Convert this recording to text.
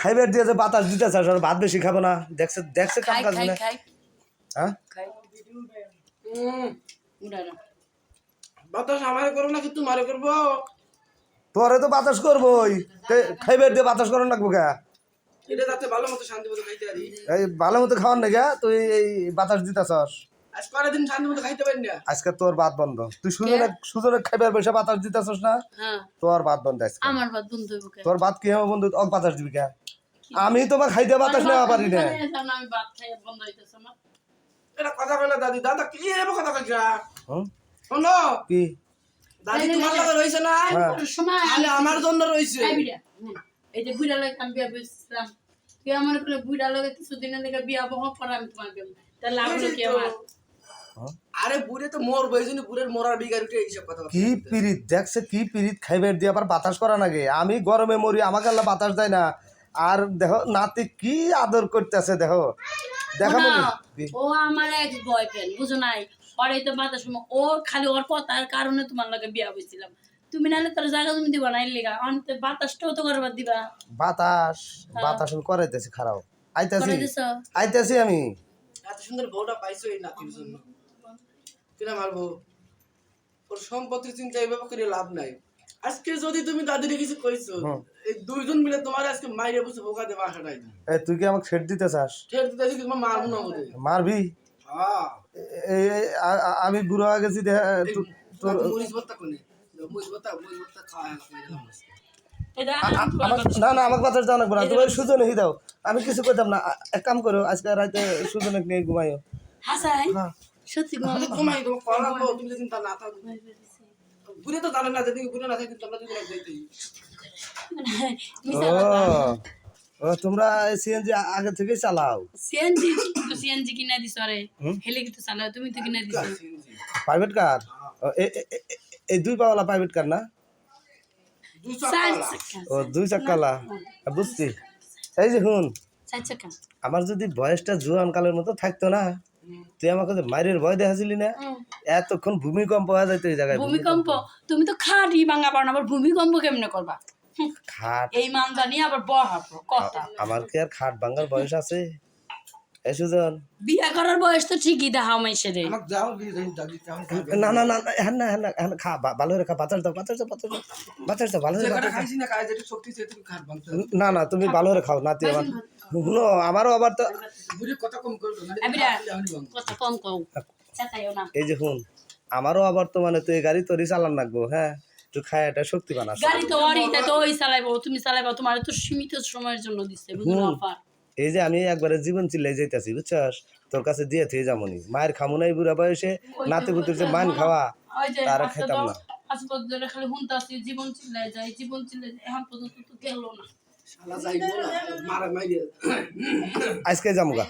খাইবার দিয়ে যে বাতাস দিতে চাস আর ভাত বেশি খাব না। দেখছে দেখছে কাম কাজ না। হ্যাঁ? হুম উড়া না বাতাস আমারে করব করব? তোরে তো বাতাস করবোই। খাইবার দিয়ে বাতাস করো লাগবো গা এটা যাতে ভালো মতো শান্তি মতো খাইতে পারি। এই ভালো মতো খাওয়ার না গা তুই এই বাতাস দিতে আজ না? আজকে তোর ভাত বন্ধ। তুই খাইবার বসে বাতাস দিতেছস না? হ্যাঁ। তোর ভাত বন্ধ আজকে। আমার বাদ বন্ধ হইব তোর ভাত কি হবে বন্ধু? অক বাতাস দিবি কে? আমি তোমার খাইতে বাতাস নেওয়া পারি না। আমি ভাত খাই বন্ধ হইতেছে আমার। এটা কথা কইলা দাদি। দাদা কি এর কথা কইছা? শোনো। কি? দাদি তোমার লগে রইছে না? হ্যাঁ। তাহলে আমার জন্য রইছে। এই যে বুড়া লাগে আমি বিয়া তুই আমার করে বুড়া লাগে কিছুদিনের লেগে বিয়া বহ পরে আমি তোমার বিয়া। তাহলে লাগল কি আমার? আরে বুড়ে তো মোর বইজনি বুড়ের মোরার বিগার উঠে এইসব কথা কি পিরিত দেখছে কি পিরিত খাইবার দিয়ে আবার বাতাস করা নাগে আমি গরমে মরি আমাকে আল্লাহ বাতাস দেয় না। আর দেখো নাতি কি আদর করতেছে দেখো। দেখা ও আমার এক্স বয়ফ্রেন্ড বুঝো নাই? পরে তো বাতাস সময় ও খালি ওর কথার কারণে তোমার লাগে বিয়া বসছিলাম তুমি নাহলে তোর জায়গা তুমি দিবা না লেগা। অন্ত বাতাসটাও তো করবার দিবা। বাতাস বাতাস আমি করাইতেছি খারাপ আইতাছি। আইতাছি আমি। এত সুন্দর বউটা পাইছো এই নাতির জন্য। কিনা মারবো? ওর সম্পত্তির চিন্তা এইভাবে করে লাভ নাই। আজকে যদি তুমি দাদিরে কিছু কইছো এই দুইজন মিলে তোমার আজকে মাইরে বসে বোকা দেবে আশাটাই না এ তুই কি আমাকে ছেড় দিতে চাস ঠের দিতে দিকে তোমার মারবো না ওদের মারবি? হ্যাঁ। এই এই, আমি বুড়ো হয়ে গেছি দেখ তোর মরিচ ভর্তা কোনে? মরিচ ভর্তা খাওয়া না না আমাকে বাতাস দাও না তোমার সুজনে হি দাও। আমি কিছু করতাম না। এক কাম করো আজকে রাতে সুজনে নিয়ে ঘুমাইও। হাসাই হ্যাঁ। সত্যি গো আমি ঘুমাই তোমার করাবো তুমি যদি তা না থাকো। ঘুরে তো জানো না যদি ঘুরে না থাকি তোমরা যদি ও ও তোমরা সিএনজি আগে থেকে চালাও। সিএনজি সিএনজি কিনা দিছ আরে হেলে কি তো চালাও তুমি তো কিনা দিছ। প্রাইভেট কার এ- এই দুই পাওয়ালা প্রাইভেট কার না? ও দুই চাক্কালা বুঝছি। এই যে হুন আমার যদি বয়সটা জুয়ান কালের মতো থাকতো না তুই আমাকে মায়ের ভয় দেখাছিলি না? এতক্ষণ ভূমিকম্প হয়ে যায় এই জায়গায় ভূমিকম্প? তুমি তো খাটি ভাঙা পারো না আবার ভূমিকম্প কেমনে করবা? খাট? এই মান জানি আবার বহাবো কথা। আমার কি আর খাট ভাঙার বয়স আছে? সুজন। বিয়া করার বয়স তো ঠিকই রে না না না না, হ্যাঁ না হ্যাঁ না হ্যাঁ খা ভালো করে খা বাতাস দাও বাতাস দাও বাতাস দাও বাতাস দাও ভালো না। না না তুমি ভালো করে খাও আমার। শুনো আমারও আবার তো না না। এই যে শুন আমারও আবার তো মানে তুই গাড়ি তোরই চালান লাগবো হ্যাঁ? তুই খায় এটা শক্তি বানাস গাড়ি তো ওরই তো ওই চালাইবো তুমি চালাইবো তোমার তো সীমিত সময়ের জন্য দিচ্ছে বুঝলো অফার। এই যে আমি একবারে জীবন চিল্লাই যেতেছি বুঝছস? তোর কাছে দিয়ে থেকে যামনি। মায়ের খামো নাই এই বুড়া বয়সে নাতি পুতুর যে মান খাওয়া তার খেতাম না। আজকে যাব ধরে জীবন চিল্লাই যায় জীবন চিল্লাই এখন পর্যন্ত তো গেল না। শালা যাইবো না মারা মাইরে। আজকে যামুগা।